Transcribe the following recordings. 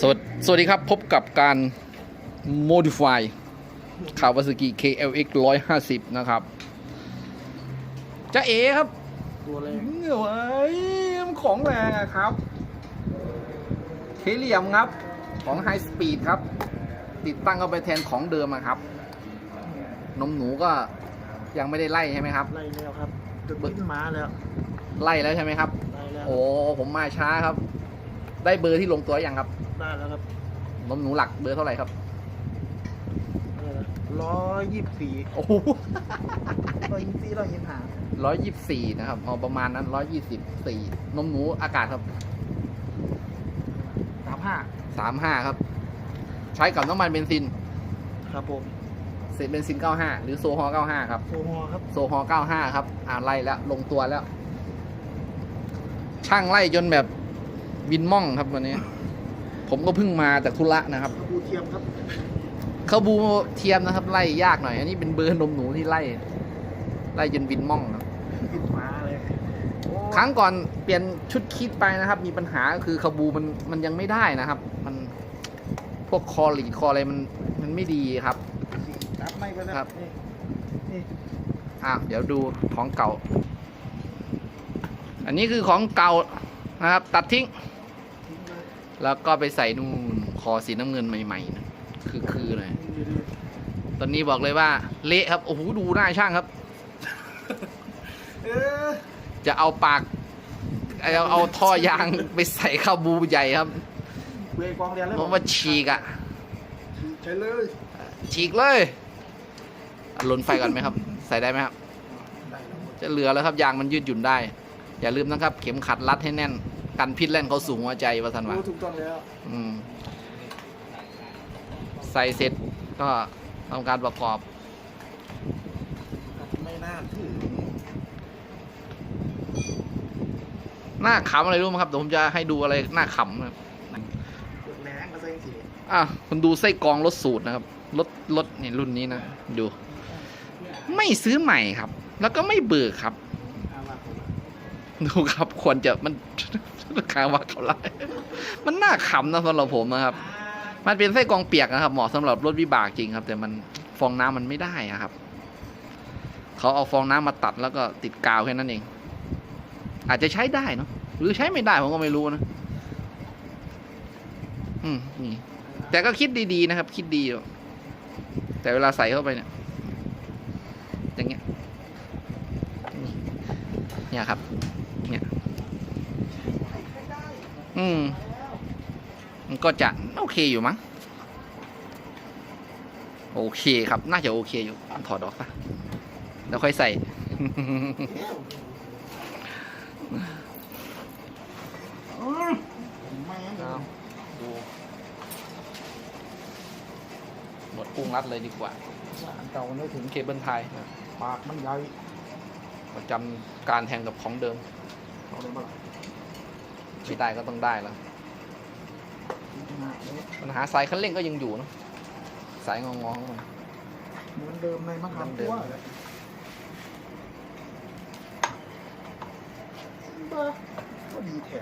สวัสสวัสดีครับพบกับการ modify คาวาซากิ KLX 150 นะครับจะเอครับตัวแรงเฮ้ยมันของแรงอะครับเคเหลี่ยมครับของ High Speed ครับ ติดตั้งเข้าไปแทนของเดิมอะครับ นมหนูก็ยังไม่ได้ไล่ใช่ไหมครับ ไล่แล้วครับจะบิ้นม้าแล้วไล่แล้วใช่ไหมครับ ไล่แล้ว โอ้ผมมาช้าครับ ได้เบอร์ที่ลงตัวยังครับ ได้แล้วครับนมหนูหลักเบอร์เท่าไหร่ครับร้อยยี่สิบสี่โอ้โหร้อยยี่สิบสี่ร้อยยี่สิบห้าร้อยยี่สิบสี่นะครับเอาประมาณนั้นร้อยยี่สิบสี่นมหนูอากาศครับสามห้าสามห้าครับ ใช้กับน้ำมันเบนซิน ครับผมเศษเบนซินเก้าห้าหรือโซฮอเก้าห้าครับ โซฮอครับ โซฮอเก้าห้าครับ อ่าไล่แล้ว ลงตัวแล้ว ช่างไล่จนแบบวินม่องครับวันนี้ ผมก็เพิ่งมาจากธุระนะครับกระบูเทียมครับเขาบูเทียมนะครับ ไล่ยากหน่อย อันนี้เป็นเบอร์นมหนูที่ไล่ ไล่จนวินม่องครับบิ้นม้าเลยโอ้ครั้งก่อนเปลี่ยนชุดคิดไปนะครับ มีปัญหาก็คือขบูมันมันยังไม่ได้นะครับ มันพวกคอหลีดคออะไรมันมันไม่ดีครับรับไม่ไปแล้วครับนี่นี่อะเดี๋ยวดูของเก่า อันนี้คือของเก่านะครับ ตัดทิ้งทิ้งเลย แล้วก็ไปใส่นู่นคอสีน้ำเงินใหม่ๆนะคือคือเลยนี่เลยตอนนี้บอกเลยว่า เละครับ โอ้โห ดูหน้าช่างครับเออจะเอาปาก เอาเอาท่อยางไปใส่ข้าวบูใหญ่ครับเบรกกองเรียนแล้วเพราะว่าฉีกอะใช้เลย ฉีกเลยอะลนไฟก่อนไหมครับ ใส่ได้ไหมครับได้แล้วหมดจะเหลือแล้วครับยางมันยืดหยุ่นได้ อย่าลืมนะครับ เข็มขัดรัดให้แน่น กันพิษแล่นเขาสูงหัวใจวะสันวะรู้ถูกต้องแล้วอืมใส่เสร็จก็ทำการประกอบ ไม่น่าถือหน้าขำอะไรรู้ไหมครับเดี๋ยวผมจะให้ดูอะไรหน้าขำนะครับแรงก็ใส่สีอะคุณดูไส้กรองรถสูตรนะครับรถรถนี่รุ่นนี้นะดู ไม่ซื้อใหม่ครับ แล้วก็ไม่เบิกครับอาว่าผมดูครับควรจะมัน ราคาว่าเท่าไหร่มันน่าขำนะสำหรับผมนะครับ มันเป็นไส้กองเปียกนะครับ เหมาะสำหรับรถวิบากจริงครับ แต่มันฟองน้ำมันไม่ได้อะครับ เขาเอาฟองน้ำมาตัดแล้วก็ติดกาวแค่นั้นเอง อาจจะใช้ได้เนอะหรือใช้ไม่ได้ผมก็ไม่รู้นะอืมนี่แต่ก็คิดดีๆนะครับ คิดดีแต่เวลาใส่เข้าไปเนี่ยอย่างเงี้ยเนี่ยครับเนี่ย อืม มันก็จะโอเคอยู่มั้ง โอเคครับ น่าจะโอเคอยู่ ถอดออกซะแล้วค่อยใส่ไม่งั้นเอาดูหมดกุ้งรัดเลยดีกว่า อันเก่ามันไม่ถึงเคเบิลไทยปากมันใหญ่ประจำการแทงกับของเดิมเอาเลยมาละ ไม่ได้ก็ต้องได้แล้วปัญหาสายคันเร่งก็ยังอยู่เนอะสายงองๆของมันเหมือนเดิมในมะขามเหมือนเดิตัวมเลยบ้าก็ดีแท้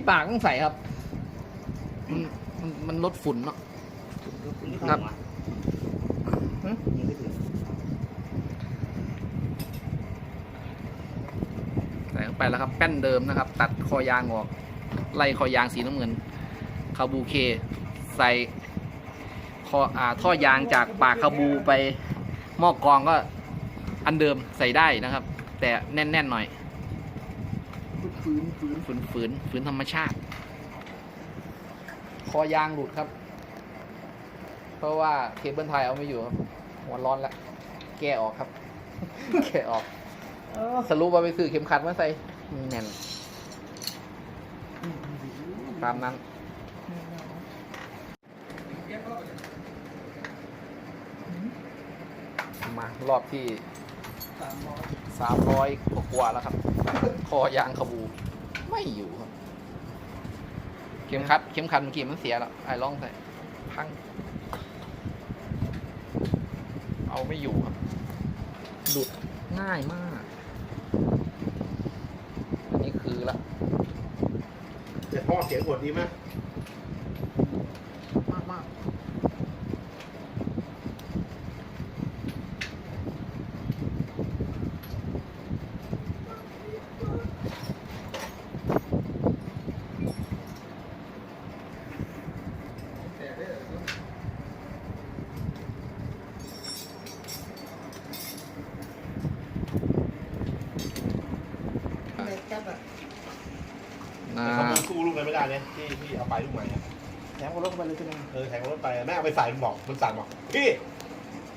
ที่ปากต้องใส่ครับ มันมันมันลดฝุ่นเนาะ ครับหึใส่เข้าไปแล้วครับ แป้นเดิมนะครับ ตัดคอยางออก ไล่คอยางสีน้ำเงิน คาบูเค ใส่คออ่าท่อยางจากปากคาบูไปหม้อกรองก็อันเดิมใส่ได้นะครับ แต่แน่นๆหน่อยฝืน ฝืนฝืนธรรมชาติ คอยางหลุดครับ เพราะว่าเคเบิลไทยเอาไม่อยู่ครับหัวร้อนแล้วแก้ออกครับ แก้ออกสรุปว่าไปซื้อเข็มขัดมาใส่แน่นตามนั้นมารอบที่สามร้อยกว่าแล้วครับ คอยางขบู ไม่อยู่ครับ เข็มขัด เข็มขัดเมื่อกี้มันเสียแล้วไอ้ลองใส่เพัง เอาไม่อยู่ครับหลุดง่ายมาก อันนี้คือละ จะพ่อเสียงกดดีไหมมากมากนะ เขา สู้ลูกกันไม่ได้เนี่ยที่ที่เอาไปลูกใหม่อะแถมก็ลงไปเลยใช่ไหมเออแทงรถไปแม่เอาไปใส่มันบอกมันสั่งบอกพี่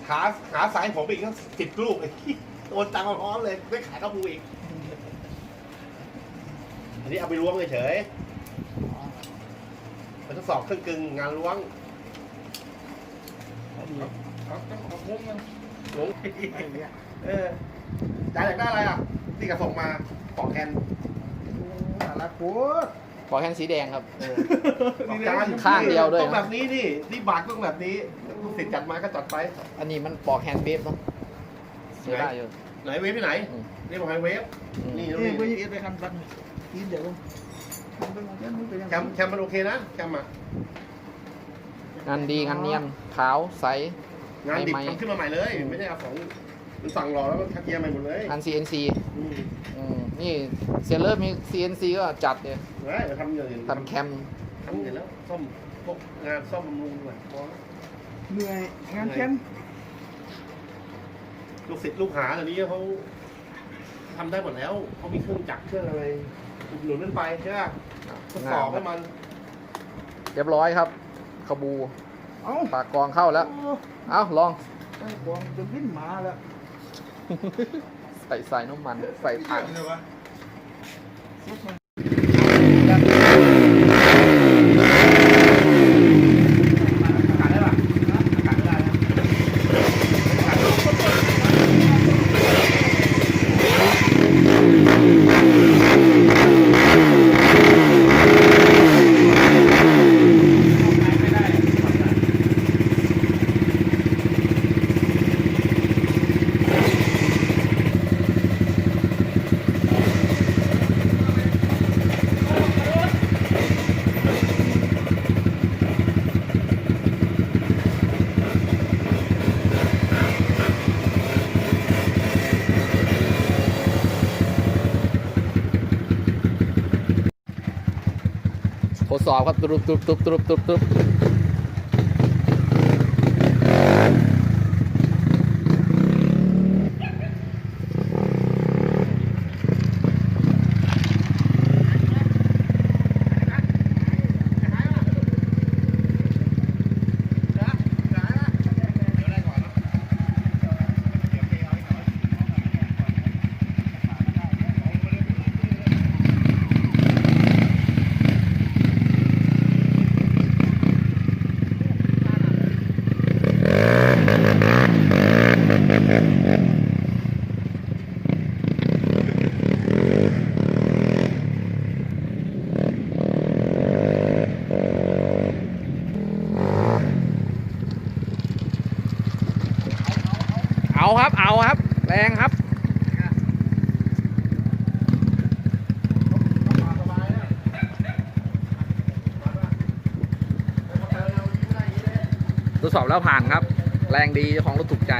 หาหาสายผมอีกตั้งสิบลูกไอ้ที่โอนตังค์มาพร้อมเลยไม่ขายข้าวบูอีกอันนี้เอาไปล้วงเฉยๆมันทดสอบเครื่องกึ่งงานล้วงดีเอาเอาเอางงมันงงไอ้เนี่ยเออจ่ายอยากได้อะไรอะที่กระส่งมาปอกแคนน่ารักโคตร ขอแค่สีแดงครับปอกจานข้างเดียวด้วย ต้องแบบนี้นี่ที่บาทต้องแบบนี้ลูกศิษย์จัดมาก็จัดไป อันนี้มันปอกแฮนด์เวฟเนาะใช้ได้อยู่ ไหนเวฟที่ไหน อืม นี่บอกให้เวฟอืมนี่เอ้ยไปยืดไปคันบันกินเดี๋ยวทำไปหมดแล้วมึงไปยังแคมแคมมันโอเคนะแคมอะ งานดีงานเนียนขาวใส งานดิบใหม่ๆทำขึ้นมาใหม่เลย ไม่ได้เอาของ มันสั่งรอแล้วก็ทักเยียร์ใหม่หมดเลยงาน CNC อืมอืมนี่เซเลอร์มี CNC ก็จัดเลยเฮ้ยทำอย่างอื่นทำแคม ทำอย่างอื่นแล้วซ่อมพวกงานซ่อมบำรุงด้วยพอแล้วเหนื่อยงานแคมป์ลูกศิษย์ลูกหาอันนี้เขาทำได้หมดแล้วเขามีเครื่องจักรเครื่องอะไรอุดหนุนขึ้นไปใช่ไหมทดสอบให้มันเรียบร้อยครับ ขบูเอ้าปากกองเข้าแล้วโอ้เอ้าลอง ไอ้บอลจะวิ่งมาแล้ว ใส่ใส่น้ำมัน ใส่ถังายได้ป่ะขายไม่ได้นะ ทดสอบครับตุบตุบตุบตุบตุบตุบ เอาครับ เอาครับ แรงครับทดสอบแล้วผ่านครับ แรงดีเจ้าของรถถูกใจ